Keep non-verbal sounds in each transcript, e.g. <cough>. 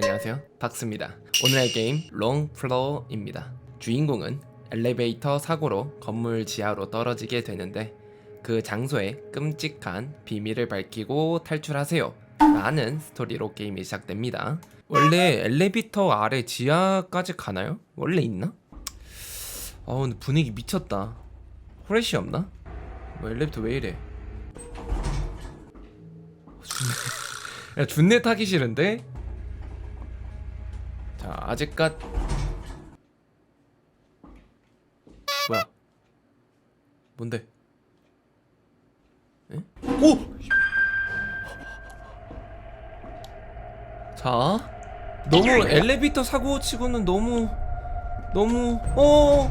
안녕하세요 박스입니다 오늘의 게임 롱플로어입니다 주인공은 엘리베이터 사고로 건물 지하로 떨어지게 되는데 그 장소의 끔찍한 비밀을 밝히고 탈출하세요 라는 스토리로 게임이 시작됩니다 원래 엘리베이터 아래 지하까지 가나요? 원래 있나? 어 근데 분위기 미쳤다 후레쉬 없나? 뭐 엘리베이터 왜 이래 <laughs> 야 준내 타기 싫은데? 자 아직까지 뭐야? 뭔데? 에? 오! 자 너무 엘리베이터 사고 치고는 너무 너무 어?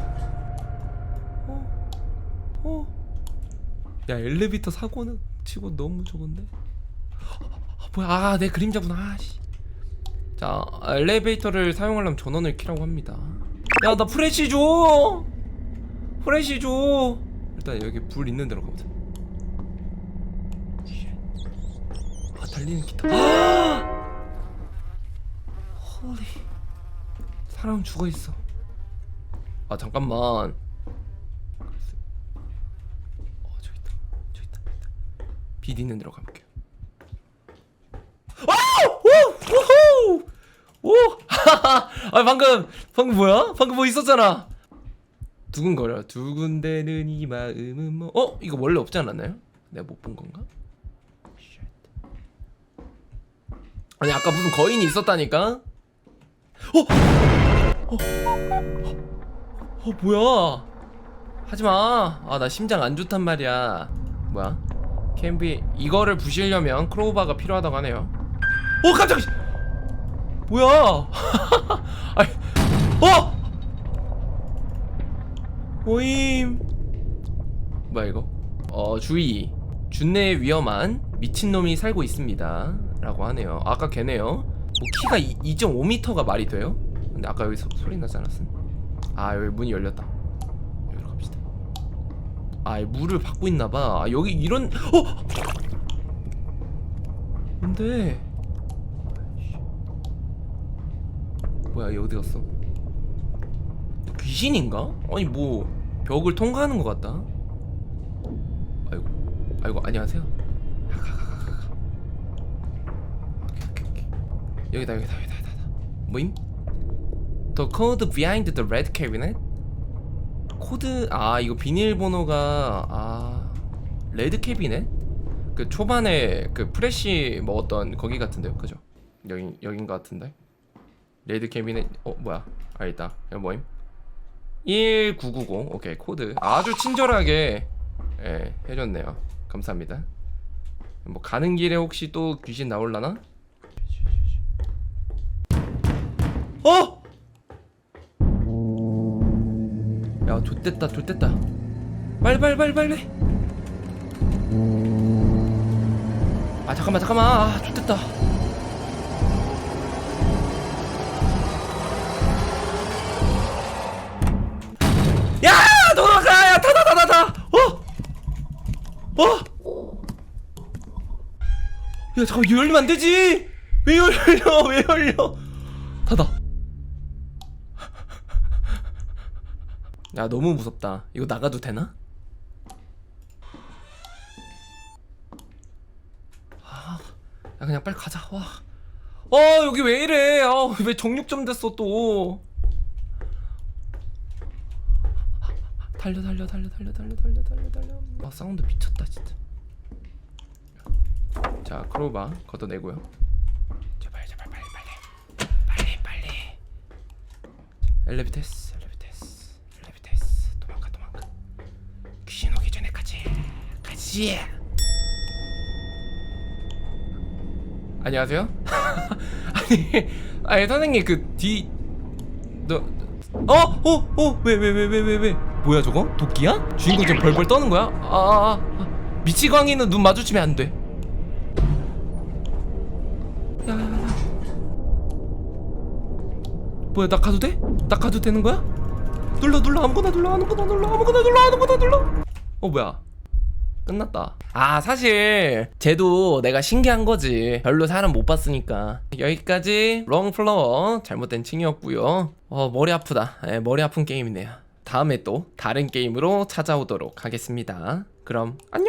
어, 어. 야 엘리베이터 사고는 치고 너무 좋은데? 아, 뭐야? 아 내 그림자구나. 아씨 자 엘리베이터를 사용하려면 전원을 키라고 합니다. 야 나 프레시 줘! 프레시 줘! 일단 여기 불 있는 데로 가보자. 아 달리는 기타. 홀리 사람 죽어있어. 아 잠깐만. 어 저기 있다. 저기 있다. 빛 있는 데로 가볼게요 오! 오! 오! <laughs> 아 방금 방금 뭐야? 방금 뭐 있었잖아. 두근거려. 두근대는 이 마음은 뭐? 어? 이거 원래 없지 않았나요? 내가 못 본 건가? 아니 아까 무슨 거인이 있었다니까? 어? 어? 어 뭐야? 하지 마. 아 나 심장 안 좋단 말이야. 뭐야? 캠비 이거를 부시려면 크로우바가 필요하다고 하네요. 어 깜짝이 뭐야? <laughs> 아니 어? 모임. 뭐야 이거? 어 주의. 준내에 위험한 미친놈이 살고 있습니다. 라고 하네요. 아까 걔네요. 뭐 키가 2.5m가 말이 돼요? 근데 아까 여기 소, 소리 나지 않았어? 아 여기 문이 열렸다. 여기로 갑시다. 아 물을 받고 있나봐. 아 여기 이런 어? 뭔데 뭐야 얘 어디 갔어? 귀신인가? 아니 뭐 벽을 통과하는 것 같다. 아이고 아이고 안녕하세요. 여기다 여기다 여기다 여기다. 뭐임? The code behind the red cabinet? 코드 아 이거 비밀번호가 아 레드 캐비넷? 그 초반에 그 프레시 먹었던 거기 같은데요, 그죠? 여기 여긴 것 같은데. 레드 캐비넷 어 뭐야? 아 있다. 이거 뭐임? 1990 오케이 코드. 아주 친절하게 예 해줬네요. 감사합니다. 뭐 가는 길에 혹시 또 귀신 나올라나? 어! 야 좋댔다 좋댔다. 빨리 빨리 빨리 빨리. 아 잠깐만 잠깐만. 아 좋댔다 야 잠깐 만 열리면 안 되지 왜 열려 <laughs> 왜 열려 타다 야 너무 무섭다 이거 나가도 되나? 아, 야 그냥 빨리 가자 와. 어 여기 왜 이래? 아왜 정육점 됐어 또? 달려 달려 달려 달려 달려 달려 달려 달려 아 사운드 미쳤다 진짜 자 크로바 걷어내고요 제발 제발 빨리 빨리 빨리 빨리 자, 엘리베이터스 엘리베이터스 엘리베이터스 도망가 도망가 귀신 오기 전에 가지 가지 안녕하세요 <laughs> 아니 아니 선생님 그뒤너 어? 어? 어? 왜 왜 왜 왜 왜 왜 뭐야 저거? 도끼야? 주인공 지금 벌벌 떠는 거야? 아, 아, 아. 미치광이는 눈 마주치면 안 돼. 야, 야, 야. 뭐야, 나 가도 돼? 나 가도 되는 거야? 눌러, 눌러, 아무거나 눌러, 아무거나 눌러, 아무거나 눌러, 아무거나 눌러. 어, 뭐야? 끝났다 아 사실 쟤도 내가 신기한 거지 별로 사람 못 봤으니까 여기까지 롱플라워 잘못된 칭이었고요 어 머리 아프다 예, 머리 아픈 게임이네요 다음에 또 다른 게임으로 찾아오도록 하겠습니다 그럼 안녕